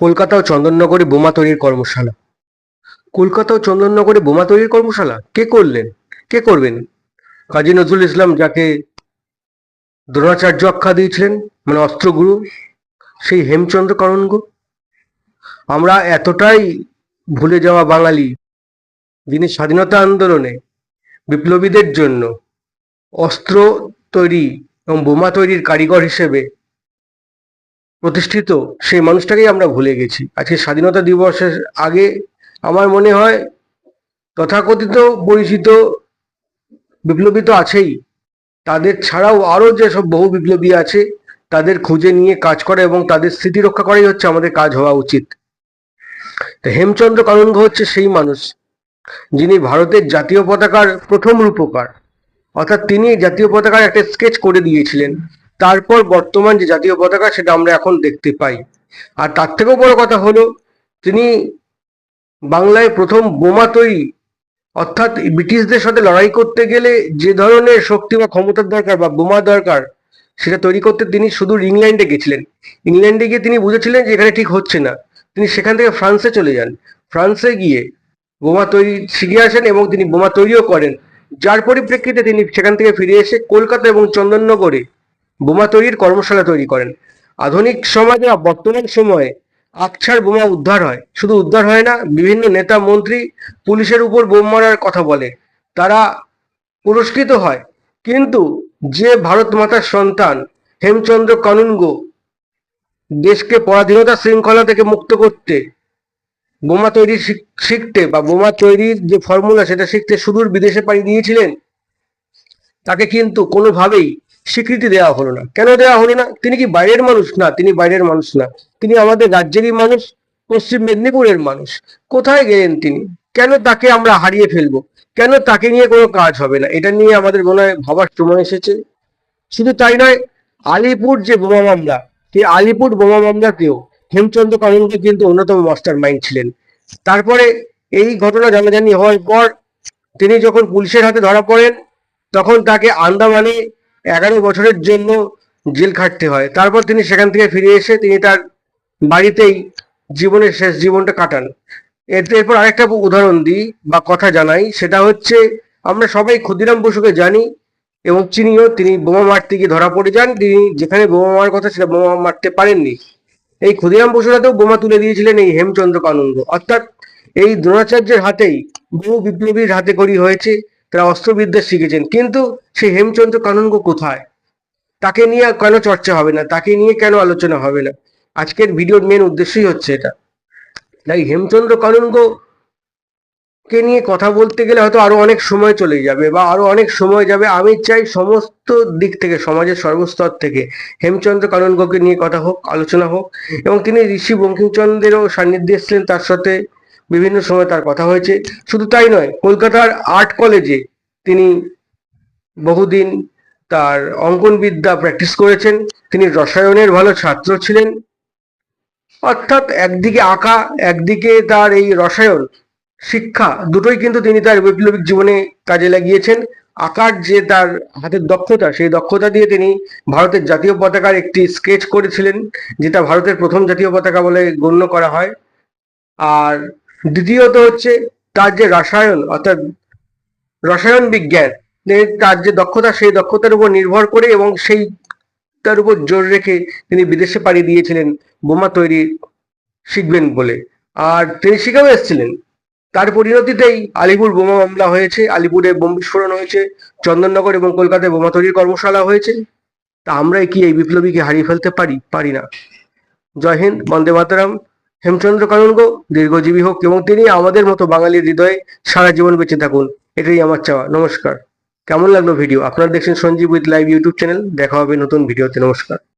কলকাতা ও চন্দননগরে বোমা তৈরির কর্মশালা। কলকাতা ও চন্দননগরে বোমা তৈরির কর্মশালা? কে করলেন? কে করবেন? কাজী নজরুল ইসলাম যাকে দ্রোণাচার্য আখ্যা দিয়েছিলেন মানে অস্ত্রগুরু, সেই হেমচন্দ্র করণগ আমরা এতটাই ভুলে যাওয়া বাঙালি যিনি স্বাধীনতা আন্দোলনে বিপ্লবীদের জন্য অস্ত্র তৈরি এবং বোমা তৈরির কারিগর হিসেবে প্রতিষ্ঠিত, সেই মানুষটাকেই আমরা ভুলে গেছি। আজকে স্বাধীনতা দিবসের আগে আমার মনে হয় তথাকথিত পরিচিত বিপ্লবী তো আছেই। তাদের ছাড়াও আরও যেসব বহু বিপ্লবী আছে, তাদের খুঁজে নিয়ে কাজ করা এবং তাদের স্মৃতি রক্ষা করাই হচ্ছে আমাদের কাজ হওয়া উচিত। হেমচন্দ্র কানুনগো হচ্ছে সেই মানুষ, যিনি ভারতের জাতীয় পতাকার প্রথম রূপকার। অর্থাৎ তিনি জাতীয় পতাকার একটা স্কেচ করে দিয়েছিলেন। তারপর বর্তমান যে জাতীয় পতাকা সেটা আমরা এখন দেখতে পাই। আর তার থেকেও বড় কথা হলো, তিনি বাংলায় প্রথম বোমা তৈরি, অর্থাৎ ব্রিটিশদের সাথে লড়াই করতে গেলে যে ধরনের শক্তি বা ক্ষমতার দরকার বা বোমা দরকার, সেটা তৈরি করতে তিনি শুধু ইংল্যান্ডে গেছিলেন। ইংল্যান্ডে গিয়ে তিনি বুঝেছিলেন যে এখানে ঠিক হচ্ছে না। তিনি সেখান থেকে ফ্রান্সে চলে যান। ফ্রান্সে গিয়ে বোমা তৈরি শিখে আসেন এবং তিনি বোমা তৈরিও করেন। যার পরিপ্রেক্ষিতে তিনি সেখান থেকে ফিরে এসে কলকাতা এবং চন্দননগরে বোমা তৈরির কর্মশালা তৈরি করেন। আধুনিক সমাজে বর্তমান সময়ে আকছার বোমা উদ্ধার হয়। শুধু উদ্ধার হয় না, বিভিন্ন নেতা, মন্ত্রী পুলিশের উপর বোম মারার কথা বলে। তারা পুরস্কৃত হয়। কিন্তু যে ভারত মাতার সন্তান হেমচন্দ্র কানুনগো দেশকে পরাধীনতা শৃঙ্খলা থেকে মুক্ত করতে, বোমা তৈরি শিখ- শিখতে বা বোমা তৈরির যে ফর্মুলা সেটা শিখতে সুদূর বিদেশে পাড়ি দিয়েছিলেন, তাকে কিন্তু কোনোভাবেই স্বীকৃতি দেওয়া হলো না। কেন দেওয়া হলো না? তিনি কি বাইরের মানুষ? না, তিনি বাইরের মানুষ না। তিনি আমাদের রাজ্যেরই মানুষ, পশ্চিম মেদিনীপুরের মানুষ। কোথায় গেলেন তিনি? কেন তাকে আমরা হারিয়ে ফেলব? কেন তাকে নিয়ে কোনো কাজ হবে না? এটা নিয়ে আমাদের মনে হয় ভাবার সময় এসেছে। শুধু তাই নয়, আলিপুর যে বোমা মামলা সেই আলিপুর বোমা মামলাতেও হেমচন্দ্র কানুনগো কিন্তু অন্যতম মাস্টার মাইন্ড ছিলেন। তারপরে এই ঘটনা জানাজানি হওয়ার পর তিনি যখন পুলিশের হাতে ধরা পড়েন, তখন তাকে আন্দামানে এগারো বছরের জন্য জেল খাটতে হয়। তারপর তিনি সেখান থেকে ফিরে এসে তিনি তার বাড়িতেই জীবনের শেষ জীবনটা কাটান। এর এরপর আরেকটা উদাহরণ দিই বা কথা জানাই, সেটা হচ্ছে আমরা সবাই ক্ষুদিরাম বসুকে জানি এবং চিনিও তিনি বোমা মারতে গিয়ে ধরা পড়ে যান। তিনি যেখানে বোমা মারার কথা সেটা বোমা মারতে পারেননি। এই ক্ষুদিরাম বসুরাতেও বোমা তুলে দিয়েছিলেন এই হেমচন্দ্র কানুন্দ। অর্থাৎ এই দ্রোণাচার্যের হাতেই বহু বিপ্লবীর হাতে করি হয়েছে। তারা অস্ত্রবিদ্যা শিখেছেন। কিন্তু সেই হেমচন্দ্র কানুনগো কোথায়? তাকে নিয়ে কেন চর্চা হবে না? তাকে নিয়ে কেন আলোচনা হবে না? আজকের ভিডিওর মেন উদ্দেশ্যই হচ্ছে এটা। তাই হেমচন্দ্র কানুনগো কে নিয়ে কথা বলতে গেলে হয়তো আরও অনেক সময় চলে যাবে বা আরও অনেক সময় যাবে। আমি চাই সমস্ত দিক থেকে, সমাজের সর্বস্তর থেকে হেমচন্দ্র কানুনগোকে নিয়ে কথা হোক, আলোচনা হোক এবং তিনি ঋষি বঙ্কিমচন্দ্রেরও সান্নিধ্যে এসেছিলেন। তার সাথে বিভিন্ন সময় তার কথা হয়েছে। শুধু তাই নয়, কলকাতার আর্ট কলেজে তিনি বহুদিন তার অঙ্কন বিদ্যা প্র্যাকটিস করেছেন। তিনি রসায়নের ভালো ছাত্র ছিলেন। অর্থাৎ একদিকে আঁকা, একদিকে তার এই রসায়ন, শিক্ষা দুটোই কিন্তু তিনি তার বৈপ্লবিক জীবনে কাজে লাগিয়েছেন। আঁকার যে তার হাতের দক্ষতা, সেই দক্ষতা দিয়ে তিনি ভারতের জাতীয় পতাকার একটি স্কেচ করেছিলেন, যেটা ভারতের প্রথম জাতীয় পতাকা বলে গণ্য করা হয়। আর দ্বিতীয়ত হচ্ছে তার যে রসায়ন, অর্থাৎ রসায়ন বিজ্ঞান তার যে দক্ষতা, সেই দক্ষতার উপর নির্ভর করে এবং সেই তার উপর জোর রেখে তিনি বিদেশে পাড়ি দিয়েছিলেন, বোমা তৈরি শিখবেন বলে। আর তিনি শিখেও এসেছিলেন। তার পরিণতিতেই আলিপুর বোমা মামলা হয়েছে। আলিপুরে বোম বিস্ফোরণ হয়েছে। চন্দননগর এবং কলকাতায় বোমা তৈরির কর্মশালা হয়েছে। তা আমরা কি এই বিপ্লবীকে হারিয়ে ফেলতে পারি? পারি না। জয় হিন্দ, বন্দে মাতারাম। হেমচন্দ্র কানুনগো দীর্ঘজীবী হোক এবং তিনি আমাদের মতো বাঙালির হৃদয়ে সারা জীবন বেঁচে থাকুন। এটাই আমার চাওয়া। নমস্কার। কেমন লাগল ভিডিও আপনারা দেখছেন Sanjeev with live YouTube channel দেখা হবে নতুন ভিডিওতে নমস্কার।